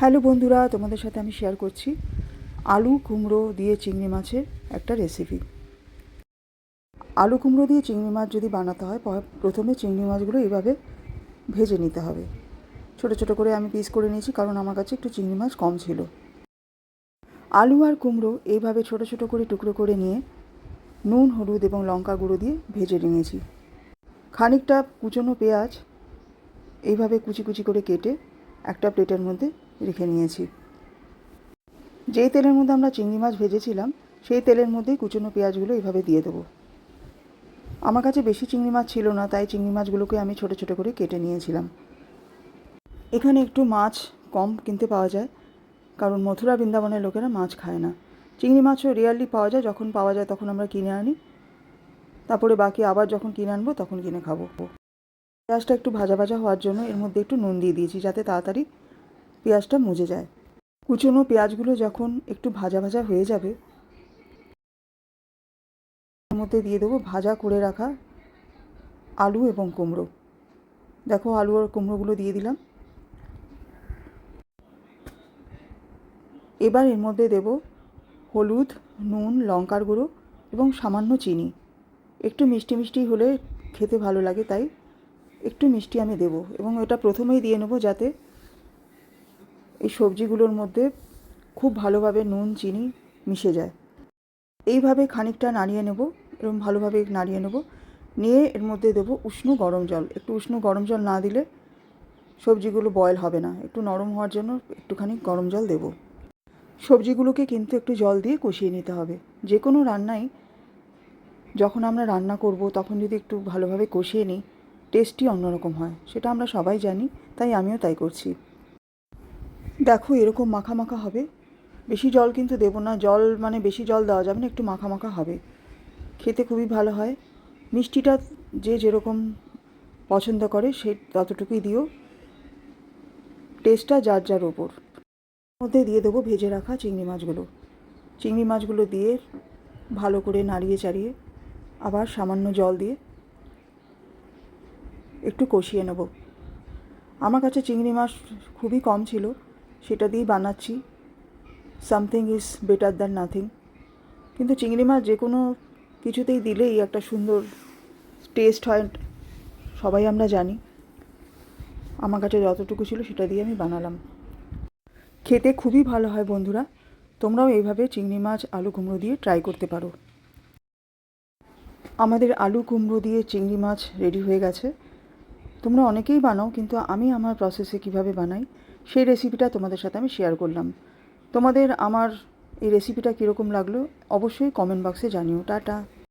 Hello বন্ধুরা, তোমাদের সাথে আমি শেয়ার করছি আলু কুমড়ো দিয়ে চিংড়ি মাছের একটা রেসিপি আলু কুমড়ো দিয়ে চিংড়ি মাছ যদি বানাতে হয় প্রথমে চিংড়ি মাছগুলো এইভাবে ভেজে নিতে হবে। ছোট ছোট করে আমি পিস করে নিয়েছি, কারণ আমার কাছে একটু চিংড়ি মাছ কম ছিল। আলু আর কুমড়ো এইভাবে ছোট ছোট করে টুকরো করে নিয়ে নুন, হলুদ এবং লঙ্কা গুঁড়ো দিয়ে ভেজে নিয়েছি। খানিকটা কুচনো পেঁয়াজ এইভাবে কুচি কুচি করে কেটে একটা প্লেটের মধ্যে রেখে নিয়েছি। যেই তেলের মধ্যে আমরা চিংড়ি মাছ ভেজেছিলাম, সেই তেলের মধ্যেই কুচনো পেঁয়াজগুলো এইভাবে দিয়ে দেবো। আমার কাছে বেশি চিংড়ি মাছ ছিল না, তাই চিংড়ি মাছগুলোকে আমি ছোটো ছোটো করে কেটে নিয়েছিলাম। এখানে একটু মাছ কম কিনতে পাওয়া যায়, কারণ মথুরা বৃন্দাবনের লোকেরা মাছ খায় না। চিংড়ি মাছও রিয়ারলি পাওয়া যায়, যখন পাওয়া যায় তখন আমরা কিনে আনি। তারপরে বাকি আবার যখন কিনে আনব, তখন কিনে খাব। পেঁয়াজটা একটু ভাজা ভাজা হওয়ার জন্য এর মধ্যে একটু নুন দিয়ে দিয়েছি, যাতে তাড়াতাড়ি পেঁয়াজটা মজে যায়। কুচনো পেঁয়াজগুলো যখন একটু ভাজা ভাজা হয়ে যাবে মধ্যে দিয়ে দেবো ভাজা করে রাখা আলু এবং কুমড়ো। দেখো আলু আর কুমড়োগুলো দিয়ে দিলাম। এবার এর মধ্যে দেব হলুদ, নুন, লঙ্কার গুঁড়ো এবং সামান্য চিনি। একটু মিষ্টি মিষ্টি হলে খেতে ভালো লাগে, তাই একটু মিষ্টি আমি দেব এবং এটা প্রথমেই দিয়ে নেব যাতে এই সবজিগুলোর মধ্যে খুব ভালোভাবে নুন, চিনি মিশে যায়। এইভাবে খানিকটা নাড়িয়ে নেব এবং ভালোভাবে নাড়িয়ে নেব। নিয়ে এর মধ্যে দেবো উষ্ণ গরম জল। একটু উষ্ণ গরম জল না দিলে সবজিগুলো বয়েল হবে না। একটু নরম হওয়ার জন্য একটুখানি গরম জল দেবো। সবজিগুলোকে কিন্তু একটু জল দিয়ে কষিয়ে নিতে হবে। যে কোনো রান্নাই যখন আমরা রান্না করব, তখন যদি একটু ভালোভাবে কষিয়ে নিই টেস্টই অন্যরকম হয়। সেটা আমরা সবাই জানি, তাই আমিও তাই করছি। দেখো এরকম মাখা মাখা হবে। বেশি জল কিন্তু দেবো না। জল মানে বেশি জল দেওয়া যাবে না, একটু মাখা মাখা হবে। খেতে খুবই ভালো হয়। মিষ্টিটা যে যেরকম পছন্দ করে সে ততটুকুই দিও। টেস্টটা যার যার ওপর। মধ্যে দিয়ে দেবো ভেজে রাখা চিংড়ি মাছগুলো। চিংড়ি মাছগুলো দিয়ে ভালো করে নাড়িয়ে চাড়িয়ে আবার সামান্য জল দিয়ে একটু কষিয়ে নেব। আমার কাছে চিংড়ি মাছ খুবই কম ছিল। সেটা দিয়েই বানাচ্ছি। Something is better than nothing কিন্তু চিংড়ি মাছ যে কোনো কিছুতেই দিলেই একটা সুন্দর টেস্ট হয়, সবাই আমরা জানি। আমার কাছে যতটুকু ছিল সেটা দিয়ে আমি বানালাম। খেতে খুবই ভালো হয় বন্ধুরা। তোমরাও এইভাবে চিংড়ি মাছ, আলু কুমড়ো দিয়ে ট্রাই করতে পারো। আমাদের আলু কুমড়ো দিয়ে চিংড়ি মাছ রেডি হয়ে গেছে। তোমরা অনেকেই বানাও, কিন্তু আমি আমার প্রসেসে কীভাবে বানাই? সেই রেসিপিটা তোমাদের সাথে আমি শেয়ার করলাম। তোমাদের আমার এই রেসিপিটা কীরকম লাগল, অবশ্যই কমেন্ট বক্সে জানিও। টাটা।